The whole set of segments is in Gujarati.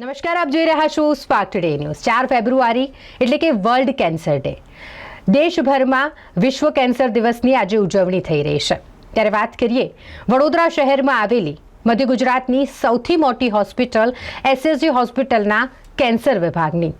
નમસ્કાર, આપ જોઈ રહ્યા છો સ્પાર્ક ટુડે ન્યૂઝ ચાર ફેબ્રુઆરી, એટલે કે વર્લ્ડ કેન્સર ડે દેશભરમાં વિશ્વ કેન્સર દિવસની આજે ઉજવણી થઈ રહી છે. ત્યારે વાત કરીએ, વડોદરા શહેરમાં આવેલી મધ્ય ગુજરાતની સૌથી મોટી હોસ્પિટલ એસએસજી હોસ્પિટલના કેન્સર વિભાગની.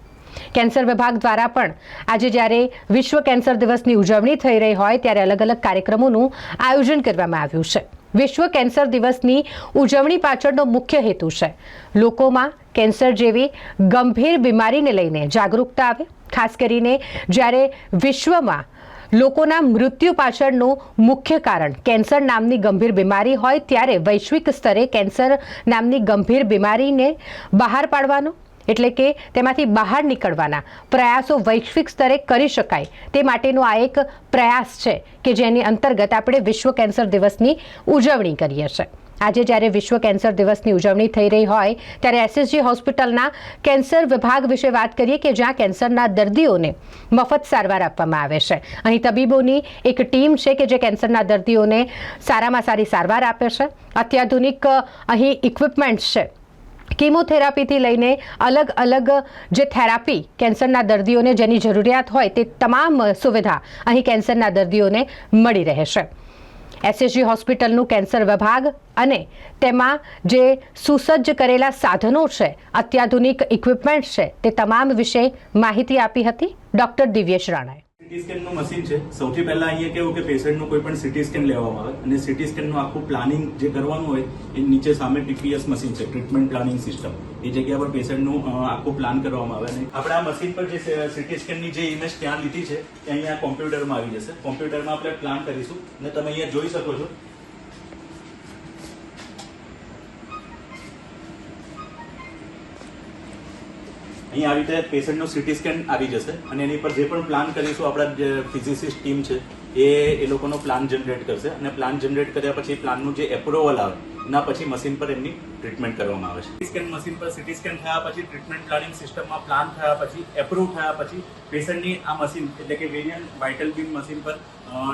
કેન્સર વિભાગ દ્વારા પણ આજે જ્યારે વિશ્વ કેન્સર દિવસની ઉજવણી થઈ રહી હોય, ત્યારે અલગ અલગ કાર્યક્રમોનું આયોજન કરવામાં આવ્યું છે. વિશ્વ કેન્સર દિવસની ઉજવણી પાછળનો મુખ્ય હેતુ છે. લોકોમાં કેન્સર જેવી ગંભીર બીમારીને લઈને જાગૃતતા આવે. ખાસ કરીને જ્યારે વિશ્વમાં લોકોના મૃત્યુ પાછળનું મુખ્ય કારણ કેન્સર નામની ગંભીર બીમારી હોય, ત્યારે વૈશ્વિક સ્તરે કેન્સર નામની ગંભીર બીમારીને બહાર પાડવાનો એટલે કે તેમાંથી બહાર નીકળવાના. પ્રયાસો વૈશ્વિક સ્તરે કરી શકાય. તે માટેનો આ એક પ્રયાસ છે કે જેની અંતર્ગત આપણે વિશ્વ કેન્સર દિવસની ઉજવણી કરીએ છીએ. આજે જ્યારે વિશ્વ કેન્સર દિવસની ઉજવણી થઈ રહી હોય, ત્યારે એસએસજી હોસ્પિટલના કેન્સર વિભાગ વિશે વાત કરીએ કે જ્યાં કેન્સરના દર્દીઓને મફત સારવાર આપવામાં આવે છે. અહીં તબીબોની એક ટીમ છે કે જે કેન્સરના દર્દીઓને સારામાં સારી સારવાર આપે છે. અત્યાધુનિક અહીં ઇક્વિપમેન્ટ્સ છે. કીમોથેરાપીથી લઈને અલગ અલગ જે થેરાપી કેન્સરના દર્દીઓને જેની જરૂરિયાત હોય તે તમામ સુવિધા અહીં કેન્સરના દર્દીઓને મળી રહેશે એસએસજી હોસ્પિટલનું કેન્સર વિભાગ અને તેમાં જે સુસજ્જ કરેલા સાધનો છે, અત્યાધુનિક ઇક્વિપમેન્ટ છે, તે તમામ વિશે માહિતી આપી હતી ડોક્ટર દિવ્યેશ રાણાએ. સીટી સ્કેનનું મશીન છે. સૌથી પહેલા અહીંયા કેવું કે પેશન્ટનું કોઈ પણ સીટી સ્કેન લેવામાં આવે અને સિટી સ્કેનનું આખું પ્લાનિંગ જે કરવાનું હોય એ નીચે સામે ટીપીએસ મશીન છે ટ્રીટમેન્ટ પ્લાનિંગ સિસ્ટમ એ જગ્યા પર પેશન્ટનું આખું પ્લાન કરવામાં આવે અને આપણે આ મશીન પર જે સીટી સ્કેનની જે ઇમેજ ત્યાં લીધી છે, એ અહીંયા કોમ્પ્યુટરમાં આવી જશે. કોમ્પ્યુટરમાં આપણે પ્લાન કરીશું અને તમે અહીંયા જોઈ શકો છો અહીંયા આવી રીતે પેશન્ટનું સિટી સ્કેન આવી જશે અને એની પર જે પણ પ્લાન કરીશું, આપણા જે ફિઝિસિસ્ટ ટીમ છે, એ એ લોકોનો પ્લાન જનરેટ કરશે અને પ્લાન જનરેટ કર્યા પછી પ્લાનનું જે એપ્રુવલ આવે, એના પછી મશીન પર એમની ટ્રીટમેન્ટ કરવામાં આવે છે. સ્કેન મશીન પર સીટી સ્કેન થયા પછી ટ્રીટમેન્ટ પ્લાનિંગ સિસ્ટમમાં પ્લાન થયા પછી એપ્રુવ થયા પછી પેશન્ટની આ મશીન એટલે કે વેરિયન વાઇટલ બીમ મશીન પર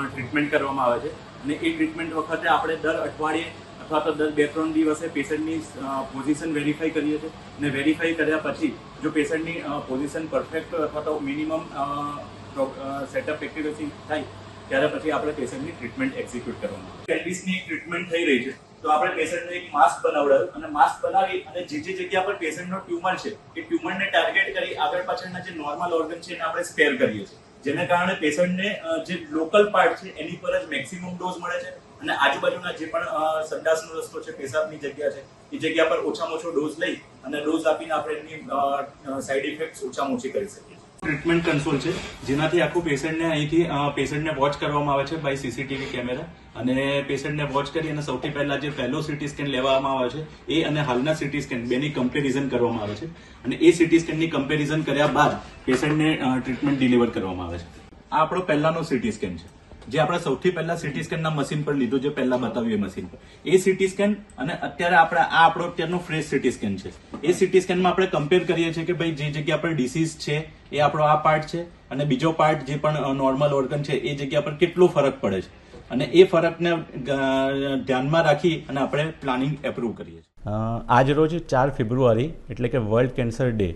ટ્રીટમેન્ટ કરવામાં આવે છે. અને એ ટ્રીટમેન્ટ વખતે આપણે દર અઠવાડિયે અથવા તો બે ત્રણ દિવસે પેશન્ટની પોઝિશન વેરીફાઈ કરીએ છીએ. અને વેરીફાઈ કર્યા પછી જો પેશન્ટની પોઝિશન પરફેક્ટ અથવા તો મિનિમમ સેટઅપ એક્યુરેસી થાય, ત્યારે પછી આપણે પેશન્ટની ટ્રીટમેન્ટ એક્ઝિક્યુટ કરવાનું. કેન્ડિસની ટ્રીટમેન્ટ થઈ રહી છે. તો આપણે પેશન્ટને એક માસ્ક બનાવડાવ્યું. અને માસ્ક બનાવી અને જે જે જગ્યા પર પેશન્ટનો ટ્યુમર છે, એ ટ્યુમરને ટાર્ગેટ કરી આગળ પાછળના જે નોર્મલ ઓર્ગન છે એને આપણે સ્પેર કરીએ છીએ. જેને કારણે પેશન્ટને જે લોકલ પાર્ટ છે, એની પર જ મેક્સિમમ ડોઝ મળે છે. અને આજુબાજુના જે પણ સંડાસનો રસ્તો છે, પેશાબની જગ્યા છે, એ જગ્યા પર ઓછામાં ઓછો ડોઝ લઈ અને ડોઝ આપીને આપણે એની સાઈડ ઇફેક્ટ ઓછામાં ઓછી કરી શકીએ ટ્રીટમેન્ટ કન્સોલ છે, જેનાથી આખું પેશન્ટને અહીંથી પેશન્ટને વોચ કરવામાં આવે છે બાય સીસીટીવી કેમેરા. અને પેશન્ટને વોચ કરી અને સૌથી પહેલા જે પહેલો સિટી સ્કેન લેવામાં આવે છે, એ અને હાલના સિટી સ્કેન બેની કમ્પેરિઝન કરવામાં આવે છે. અને એ સિટી સ્કેનની કમ્પેરિઝન કર્યા બાદ પેશન્ટને ટ્રીટમેન્ટ ડિલિવર કરવામાં આવે છે. આ આપણો પહેલાનો સિટી સ્કેન છે. જે આપણે સૌથી પહેલા સિટી સ્કેનના મશીન પર લીધું, જે પહેલા બતાવ્યું એ મશીન પર. એ સીટી સ્કેન અને અત્યારે આપણે આ આપણો અત્યારનો ફ્રેશ સિટી સ્કેન છે. એ સીટી સ્કેનમાં આપણે કમ્પેર કરીએ છીએ કે ભાઈ જે જગ્યા પર ડિસીઝ છે, એ આપણો આ પાર્ટ છે અને બીજો પાર્ટ જે પણ નોર્મલ ઓર્ગન છે, એ જગ્યા પર કેટલો ફરક પડે છે. અને એ ફરકને ધ્યાનમાં રાખી અને આપણે પ્લાનિંગ એપ્રુવ કરીએ છીએ. આજ રોજ ચાર ફેબ્રુઆરી, એટલે કે વર્લ્ડ કેન્સર ડે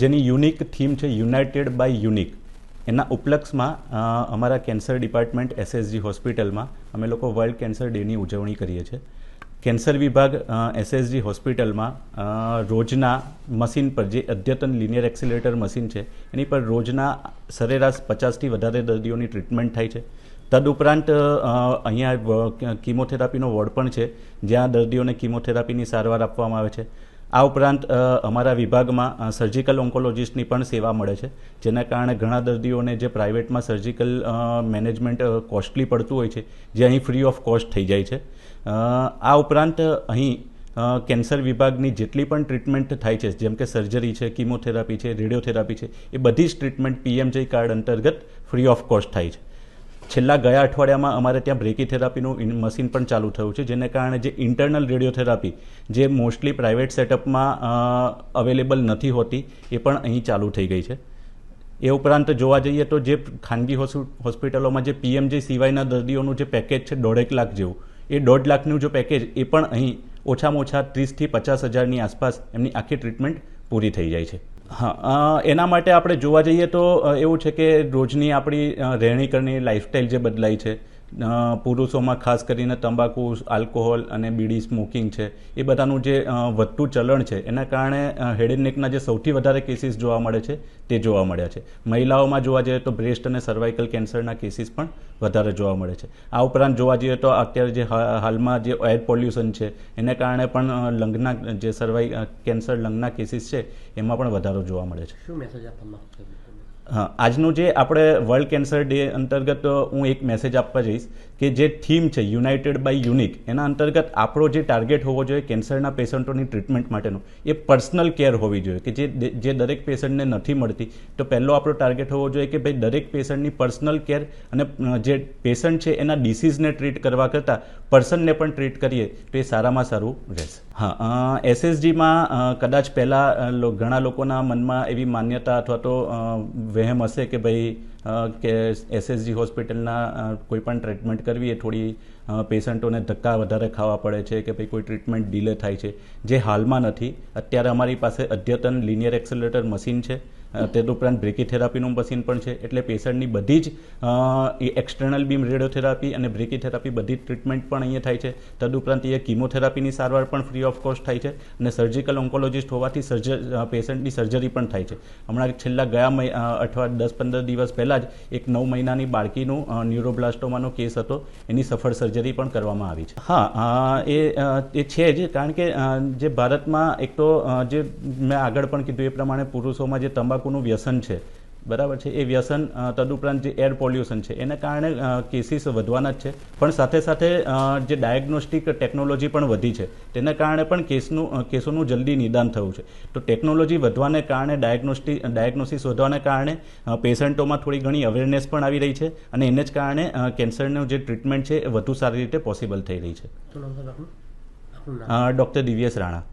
જેની યુનિક થીમ છે યુનાઇટેડ બાય યુનિક એના ઉપલક્ષમાં અમારા કેન્સર ડિપાર્ટમેન્ટ એસએસજી હોસ્પિટલમાં અમે લોકો વર્લ્ડ કેન્સર ડેની ઉજવણી કરીએ છીએ. કેન્સર વિભાગ એસએસજી હોસ્પિટલમાં રોજના મશીન પર જે અદ્યતન લિનિયર એક્સિલેટર મશીન છે, એની પર રોજના સરેરાશ પચાસથી વધારે દર્દીઓની ટ્રીટમેન્ટ થાય છે. તદુપરાંત અહીંયા કીમોથેરાપીનો વોર્ડ પણ છે, જ્યાં દર્દીઓને કીમોથેરાપીની સારવાર આપવામાં આવે છે. આ ઉપરાંત અમારા વિભાગમાં સર્જિકલ ઓન્કોલોજિસ્ટની પણ સેવા મળે છે, જેના કારણે ઘણા દર્દીઓને જે પ્રાઇવેટમાં સર્જિકલ મેનેજમેન્ટ કોસ્ટલી પડતું હોય છે, જે અહીં ફ્રી ઓફ કોસ્ટ થઈ જાય છે. આ ઉપરાંત, અહીં કેન્સર વિભાગની જેટલી પણ ટ્રીટમેન્ટ થાય છે, જેમ કે સર્જરી છે કીમોથેરાપી છે રેડિયોથેરાપી છે, એ બધી જ ટ્રીટમેન્ટ પીએમજે કાર્ડ અંતર્ગત ફ્રી ઓફ કોસ્ટ થાય છે. છેલ્લા ગયા અઠવાડિયામાં અમારે ત્યાં બ્રેકીથેરાપીનું મશીન પણ ચાલુ થયું છે, જેને કારણે જે ઇન્ટરનલ રેડિયોથેરાપી, જે મોસ્ટલી પ્રાઇવેટ સેટઅપમાં અવેલેબલ નથી હોતી, એ પણ અહીં ચાલુ થઈ ગઈ છે. એ ઉપરાંત જોવા જઈએ તો જે ખાનગી હોસ્પિ- હોસ્પિટલોમાં જે પીએમજે સિવાયના દર્દીઓનું જે પેકેજ છે, દોઢેક લાખ જેવું, એ દોઢ લાખનું જો પેકેજ, એ પણ અહીં ઓછામાં ઓછા ત્રીસથી પચાસ હજારની આસપાસ એમની આખી ટ્રીટમેન્ટ પૂરી થઈ જાય છે. હા એના માટે આપણે જોવા જઈએ તો એવું છે કે રોજની આપણી રહેણી રહેણીકરણી લાઈફસ્ટાઈલ જે બદલાઈ છે પુરુષોમાં ખાસ કરીને તંબાકુ, આલ્કોહોલ અને બીડી સ્મોકિંગ છે. એ બધાનું જે વધતું ચલણ છે, એના કારણે હેડ જે સૌથી વધારે કેસીસ જોવા મળે છે, તે જોવા મળ્યા છે. મહિલાઓમાં જોવા જઈએ તો બ્રેસ્ટ અને સર્વાઇકલ કેન્સરના કેસીસ પણ વધારે જોવા મળે છે. આ ઉપરાંત જોવા જઈએ તો અત્યારે જે હાલમાં જે એર પોલ્યુશન છે, એને કારણે પણ લંગના જે સર્વાઈ કેન્સર લંગના કેસીસ છે, એમાં પણ વધારો જોવા મળે છે. શું મેસેજ આપવા માંગશો તમે? હા, આજનું જે આપણે વર્લ્ડ કેન્સર ડે અંતર્ગત હું એક મેસેજ આપવા જઈશ કે જે થીમ છે યુનાઇટેડ બાય યુનિક એના અંતર્ગત આપણો જે ટાર્ગેટ હોવો જોઈએ કેન્સરના પેશન્ટોની ટ્રીટમેન્ટ માટેનો, એ પર્સનલ કેર હોવી જોઈએ, કે જે જે દરેક પેશન્ટને નથી મળતી, તો પહેલો આપણો ટાર્ગેટ હોવો જોઈએ કે ભાઈ દરેક પેશન્ટની પર્સનલ કેર અને જે પેશન્ટ છે એના ડિસીઝને ટ્રીટ કરવા કરતાં પર્સનને પણ ટ્રીટ કરીએ, તો એ સારામાં સારું રહેશે. હા એસએસજીમાં કદાચ પહેલાં ઘણા લોકોના મનમાં એવી માન્યતા અથવા તો વહેમ હશે કે ભાઈ કે એસએસજી હોસ્પિટલના કોઈપણ કોઈ પણ ટ્રીટમેન્ટ કરવી એ થોડી પેશન્ટોને ધક્કા વધારે ખાવા પડે છે કે ભાઈ કોઈ ટ્રીટમેન્ટ ડીલે થાય છે. જે હાલમાં નથી, અત્યારે અમારી પાસે અદ્યતન લિનિયર એક્સેલરેટર મશીન છે. અ, તે ઉપરાંત બ્રેકીથેરાપીનું મશીન પણ છે. એટલે પેશન્ટની બધી જ એક્સટર્નલ બીમ રેડિયોથેરાપી અને બ્રેકીથેરાપી બધી ટ્રીટમેન્ટ પણ અહીંયા થાય છે. તદુપરાંત એ કિમોથેરાપીની સારવાર પણ ફ્રી ઓફ કોસ્ટ થાય છે અને સર્જિકલ ઓન્કોલોજિસ્ટ હોવાથી સર્જ પેશન્ટની સર્જરી પણ થાય છે. હમણાં છેલ્લા ગયા મહિ અ, અઠવાડિયે દસ પંદર દિવસ પહેલાં જ એક નવ મહિનાની બાળકીનું ન્યુરોબ્લાસ્ટોમાનો કેસ હતો. એની સફળ સર્જરી પણ કરવામાં આવી છે. હા એ એ છે જ કારણ કે જે ભારતમાં એક તો જે મેં આગળ પણ કીધું એ પ્રમાણે પુરુષોમાં જે તંબાકુનું વ્યસન છે. બરાબર છે? એ વ્યસન તદુપરાંત જે એર પોલ્યુશન છે એના કારણે કેસીસ વધવાના જ છે. પણ સાથે સાથે જે ડાયગ્નોસ્ટિક ટેકનોલોજી પણ વધી છે તેના કારણે પણ કેસનું કેસોનું જલ્દી નિદાન થયું છે. તો ટેકનોલોજી વધવાને કારણે ડાયગ્નોસ્ટિક ડાયગ્નોસિસ વધવાને કારણે પેશન્ટોમાં થોડી ઘણી અવેરનેસ પણ આવી રહી છે અને એને જ કારણે કેન્સરનું જે ટ્રીટમેન્ટ છે એ વધુ સારી રીતે પોસિબલ થઈ રહી છે. Doctor Divyesh Rana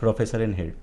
professor in head.